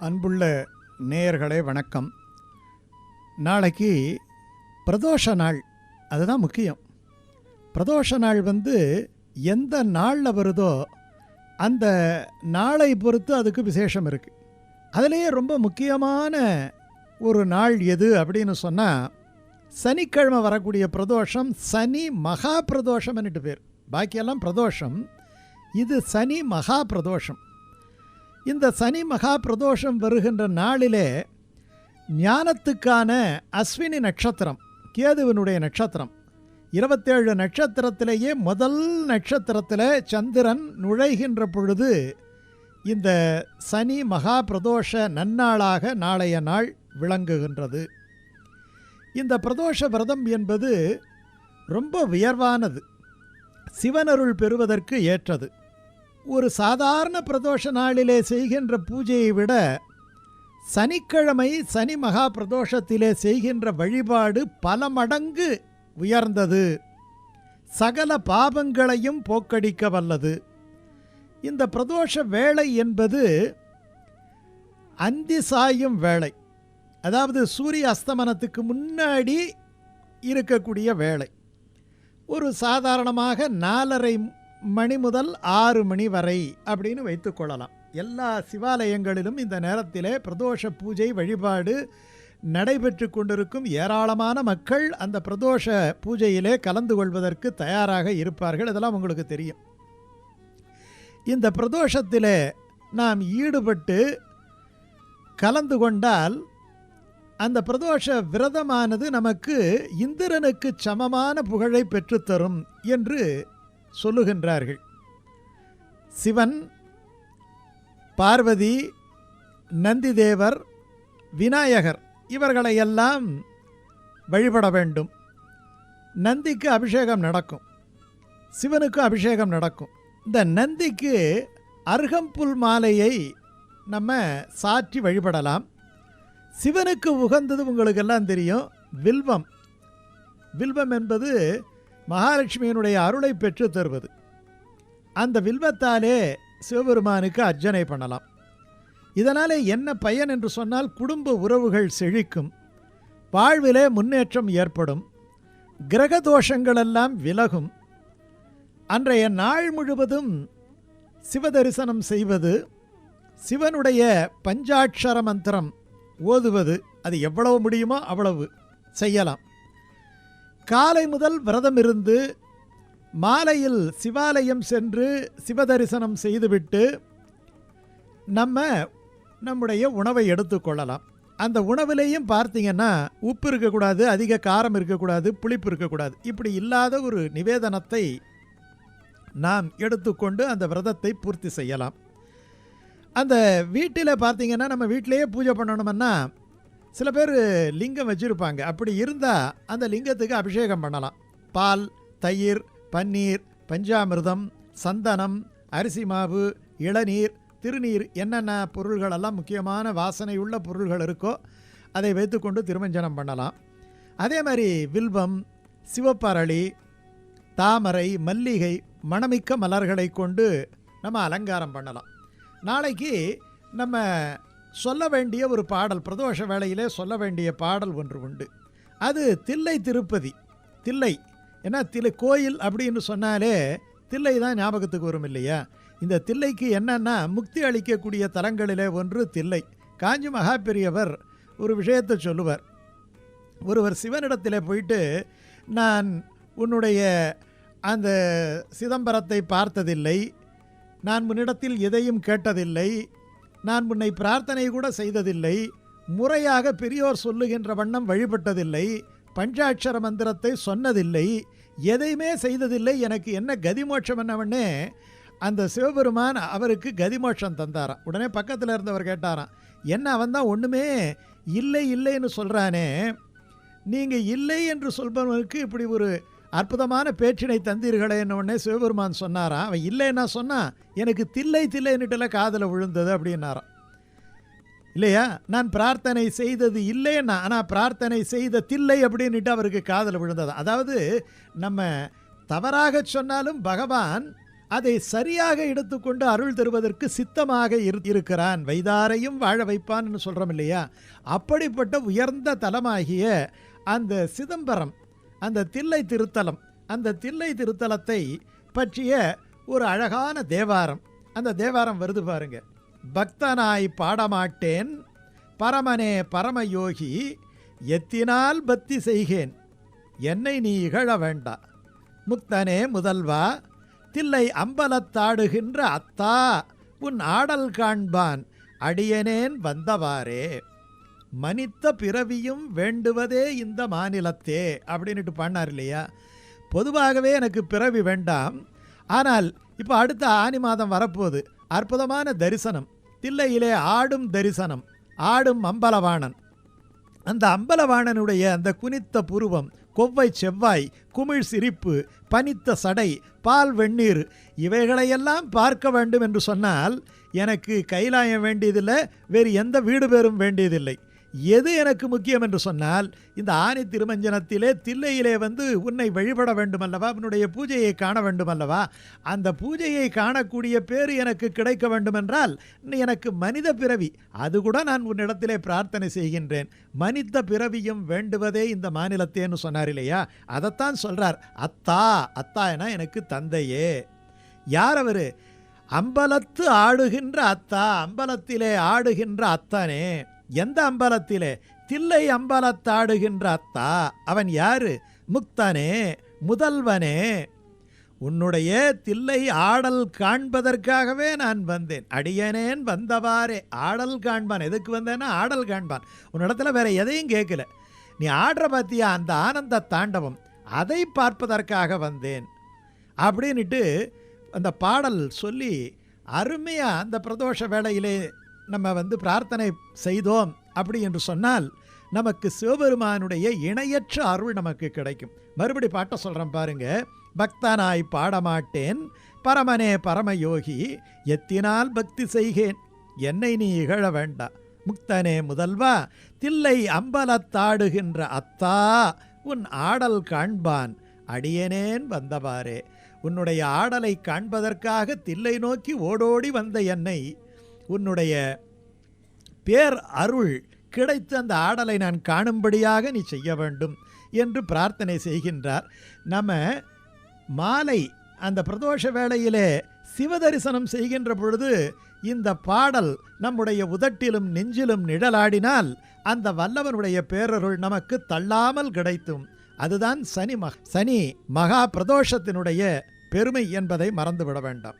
அன்புள்ள நேயர்களே வணக்கம். நாளைக்கு பிரதோஷ நாள் அதுதான் முக்கியம். பிரதோஷ நாள் வந்து எந்த நாளில் வருதோ அந்த நாளை பொறுத்து அதுக்கு விசேஷம் இருக்குது அதுலேயே ரொம்ப முக்கியமான ஒரு நாள் எது அப்படின்னு சொன்னால் சனிக்கிழமை வரக்கூடிய பிரதோஷம் சனி மகா பிரதோஷம்னுட்டு பேர். பாக்கியெல்லாம் பிரதோஷம். இது சனி மகா பிரதோஷம். இந்த சனி மகா பிரதோஷம் வருகின்ற நாளிலே ஞானத்துக்கான அஸ்வினி நட்சத்திரம் கேதுவினுடைய நட்சத்திரம். இருபத்தேழு நட்சத்திரத்திலேயே முதல் நட்சத்திரத்தில் சந்திரன் நுழைகின்ற பொழுது இந்த சனி மகா பிரதோஷ நன்னாளாக நாளைய நாள் விளங்குகின்றது. இந்த பிரதோஷ விரதம் என்பது ரொம்ப உயர்வானது சிவனருள் பெறுவதற்கு ஏற்றது. ஒரு சாதாரண பிரதோஷ நாளிலே செய்கின்ற பூஜையை விட சனிக்கிழமை சனி மகா பிரதோஷத்திலே செய்கின்ற வழிபாடு பல மடங்கு உயர்ந்தது. சகல பாபங்களையும் போக்கடிக்க வல்லது. இந்த பிரதோஷ வேளை என்பது அந்தி சாயும் வேளை. அதாவது சூரிய அஸ்தமனத்துக்கு முன்னாடி இருக்கக்கூடிய வேளை. ஒரு சாதாரணமாக நாலரை மணி முதல் ஆறு மணி வரை அப்படின்னு வைத்துக்கொள்ளலாம் எல்லா சிவாலயங்களிலும் இந்த நேரத்திலே பிரதோஷ பூஜை வழிபாடு நடைபெற்று கொண்டிருக்கும் ஏராளமான மக்கள் அந்த பிரதோஷ பூஜையிலே கலந்து கொள்வதற்கு தயாராக இருப்பார்கள். இதெல்லாம் உங்களுக்கு தெரியும். இந்த பிரதோஷத்திலே நாம் ஈடுபட்டு கலந்து கொண்டால் அந்த பிரதோஷ விரதமானது நமக்கு இந்திரனுக்கு சமமான புகழை பெற்றுத்தரும் என்று சொல்லுகின்றார்கள். சிவன் பார்வதி நந்திதேவர் விநாயகர் இவர்களையெல்லாம் வழிபட வேண்டும். நந்திக்கு அபிஷேகம் நடக்கும். சிவனுக்கு அபிஷேகம் நடக்கும். இந்த நந்திக்கு அருகம்புல் மாலையை நம்ம சாற்றி வழிபடலாம். சிவனுக்கு உகந்தது உங்களுக்கெல்லாம் தெரியும். வில்வம். வில்வம் என்பது மகாலட்சுமியினுடைய அருளை பெற்று தருவது. அந்த வில்வத்தாலே சிவபெருமானுக்கு அர்ச்சனை பண்ணலாம். இதனாலே என்ன பயன் என்று சொன்னால் குடும்ப உறவுகள் செழிக்கும் வாழ்விலே முன்னேற்றம் ஏற்படும் கிரக தோஷங்களெல்லாம் விலகும். அன்றைய நாள் முழுவதும் சிவதரிசனம் செய்வது சிவனுடைய பஞ்சாட்சர மந்திரம் ஓதுவது அது எவ்வளவு முடியுமோ அவ்வளவு செய்யலாம். காலை முதல் விரதம் இருந்து மாலையில் சிவாலயம் சென்று சிவதரிசனம் செய்துவிட்டு நம்ம நம்முடைய உணவை எடுத்துக்கொள்ளலாம். அந்த உணவுலேயும் பார்த்தீங்கன்னா உப்பு இருக்கக்கூடாது அதிக காரம் இருக்கக்கூடாது புளிப்பு இருக்கக்கூடாது. இப்படி இல்லாத ஒரு நிவேதனத்தை நாம் எடுத்துக்கொண்டு அந்த விரதத்தை பூர்த்தி செய்யலாம். அந்த வீட்டில் பார்த்தீங்கன்னா நம்ம வீட்டிலேயே பூஜை பண்ணணும்னா சில பேர் லிங்கம் வச்சுருப்பாங்க. அப்படி இருந்தால் அந்த லிங்கத்துக்கு அபிஷேகம் பண்ணலாம். பால் தயிர் பன்னீர் பஞ்சாமிர்தம் சந்தனம் அரிசி மாவு இளநீர் திருநீர் என்னென்ன பொருள்கள் எல்லாம் முக்கியமான வாசனை உள்ள பொருள்கள் இருக்கோ அதை வைத்துக்கொண்டு திருமஞ்சனம் பண்ணலாம். அதே மாதிரி வில்வம் சிவப்பரளி தாமரை மல்லிகை மணமிக்க மலர்களை கொண்டு நம்ம அலங்காரம் பண்ணலாம். நாளைக்கு நம்ம சொல்ல வேண்டிய ஒரு பாடல் பிரதோஷ வேளையிலே சொல்ல வேண்டிய பாடல் ஒன்று உண்டு. அது தில்லை திருப்பதி. தில்லை. ஏன்னா தில்லை கோயில் அப்படின்னு சொன்னாலே தில்லை தான் ஞாபகத்துக்கு வரும் இல்லையா? இந்த தில்லைக்கு என்னென்னா முக்தி அளிக்கக்கூடிய தலங்களிலே ஒன்று தில்லை. காஞ்சி மகா பெரியவர் ஒரு விஷயத்தை சொல்லுவார். ஒருவர் சிவனிடத்தில் போயிட்டு நான் உன்னுடைய அந்த சிதம்பரத்தை பார்த்ததில்லை. நான் உன்னிடத்தில் எதையும் கேட்டதில்லை. நான் முன்னை பிரார்த்தனை கூட செய்ததில்லை. முறையாக பெரியோர் சொல்லுகின்ற வண்ணம் வழிபட்டதில்லை. பஞ்சாட்சர மந்திரத்தை சொன்னதில்லை. எதையுமே செய்ததில்லை. எனக்கு என்ன கதிமோட்சம் என்னவனே அந்த சிவபெருமான் அவருக்கு கதிமோட்சம் தந்தாராம். உடனே பக்கத்தில் இருந்தவர் கேட்டாராம் என்ன அவன் தான் ஒன்றுமே இல்லை இல்லைன்னு சொல்கிறானே நீங்கள் இல்லை என்று சொல்பவனுக்கு இப்படி ஒரு அற்புதமான பேச்சினை தந்தீர்களே உடனே சிவபெருமான் சொன்னாராம் அவன் இல்லைன்னா சொன்னான் எனக்கு தில்லை தில்லைன்னுட்டுல காதில் விழுந்தது அப்படின்னாராம். இல்லையா? நான் பிரார்த்தனை செய்தது இல்லைன்னா ஆனால் பிரார்த்தனை செய்த தில்லை அப்படின்னுட்டு அவருக்கு காதில் விழுந்தது. அதாவது நம்ம தவறாக சொன்னாலும் பகவான் அதை சரியாக எடுத்துக்கொண்டு அருள் தருவதற்கு சித்தமாக இரு- இருக்கிறான். வைதாரையும் வாழ வைப்பான்னு சொல்கிறோம் இல்லையா? அப்படிப்பட்ட உயர்ந்த தலமாகிய அந்த சிதம்பரம் அந்த தில்லை திருத்தலம். அந்த தில்லை திருத்தலத்தை பற்றிய ஒரு அழகான தேவாரம். அந்த தேவாரம் வருது பாருங்க. பக்தனாய் பாடமாட்டேன் பரமனே பரமயோகி எத்தினால் பக்தி செய்கேன் என்னை நீ இகழ வேண்டா. முக்தனே முதல்வா தில்லை அம்பலத்தாடுகின்ற அத்தா உன் ஆடல் காண்பான் அடியனேன் வந்தவாறே. மனித்த பிறவியும் வேண்டுவதே இந்த மாநிலத்தே அப்படின்ட்டு பண்ணார் இல்லையா? பொதுவாகவே எனக்கு பிறவி வேண்டாம். ஆனால் இப்போ அடுத்த ஆனி மாதம் வரப்போகுது. அற்புதமான தரிசனம். தில்லையிலே ஆடும் தரிசனம். ஆடும் அம்பலவாணன். அந்த அம்பலவாணனுடைய அந்த குனித்த புருவம் கொவ்வை செவ்வாய் குமிழ் சிரிப்பு பனித்த சடை பால் வெந்நீர் இவைகளையெல்லாம் பார்க்க வேண்டும் என்று சொன்னால் எனக்கு கைலாயம் வேண்டியதில்லை வேறு எந்த வீடு பேரும் வேண்டியதில்லை. எது எனக்கு முக்கியம் என்று சொன்னால் இந்த ஆணி திருமஞ்சனத்திலே தில்லையிலே வந்து உன்னை வழிபட வேண்டுமல்லவா? உன்னுடைய பூஜையை காண வேண்டுமல்லவா? அந்த பூஜையை காணக்கூடிய பேர் எனக்கு கிடைக்க வேண்டுமென்றால் எனக்கு மனித பிறவி அது கூட நான் உன்னிடத்திலே பிரார்த்தனை செய்கின்றேன். மனித பிறவியும் வேண்டுவதே இந்த மாநிலத்தேன்னு சொன்னார் இல்லையா? அதைத்தான் சொல்கிறார் அத்தா அத்தா என எனக்கு தந்தையே. யார் அவர்? அம்பலத்து ஆடுகின்ற அத்தா அம்பலத்திலே ஆடுகின்ற அத்தானே. எந்த அம்பலத்திலே தில்லை அம்பலத்தாடுகின்ற அத்தா? அவன் யாரு? முக்தனே முதல்வனே. உன்னுடைய தில்லை ஆடல் காண்பதற்காகவே நான் வந்தேன். அடியனேன் வந்தவாறே. ஆடல் காண்பான். எதுக்கு வந்தேன்னா ஆடல் காண்பான். உன்னிடத்துல வேற எதையும் கேட்கல. நீ ஆடுற பற்றியா அந்த ஆனந்த தாண்டவம்? அதை பார்ப்பதற்காக வந்தேன். அப்படின்னுட்டு அந்த பாடல் சொல்லி அருமையாக அந்த பிரதோஷ வேளையிலே நம்ம வந்து பிரார்த்தனை செய்தோம் அப்படி என்று சொன்னால் நமக்கு சிவபெருமானுடைய இணையற்ற அருள் நமக்கு கிடைக்கும். மறுபடி பாட்டை சொல்கிறேன் பாருங்க. பக்தனாய் பாடமாட்டேன். பரமனே பரமயோகி எத்தினால் பக்தி செய்கேன். என்னை நீ இகழ வேண்டா. முக்தனே முதல்வா தில்லை அம்பலத்தாடுகின்ற அத்தா உன் ஆடல் காண்பான். அடியனேன் வந்தவாறே. உன்னுடைய ஆடலை காண்பதற்காக தில்லை நோக்கி ஓடோடி வந்த என்னை. உன்னுடைய பேர் அருள் கிடைத்து அந்த ஆடலை நான் காணும்படியாக நீ செய்ய வேண்டும் என்று பிரார்த்தனை செய்கின்றார். நம்ம மாலை அந்த பிரதோஷ வேளையிலே சிவதரிசனம் செய்கின்ற பொழுது இந்த பாடல் நம்முடைய உதட்டிலும் நெஞ்சிலும் நிழலாடினால் அந்த வல்லவனுடைய பேரருள் நமக்கு தள்ளாமல் கிடைத்தும். அதுதான் சனி மக சனி மகா பிரதோஷத்தினுடைய பெருமை என்பதை மறந்துவிட வேண்டாம்.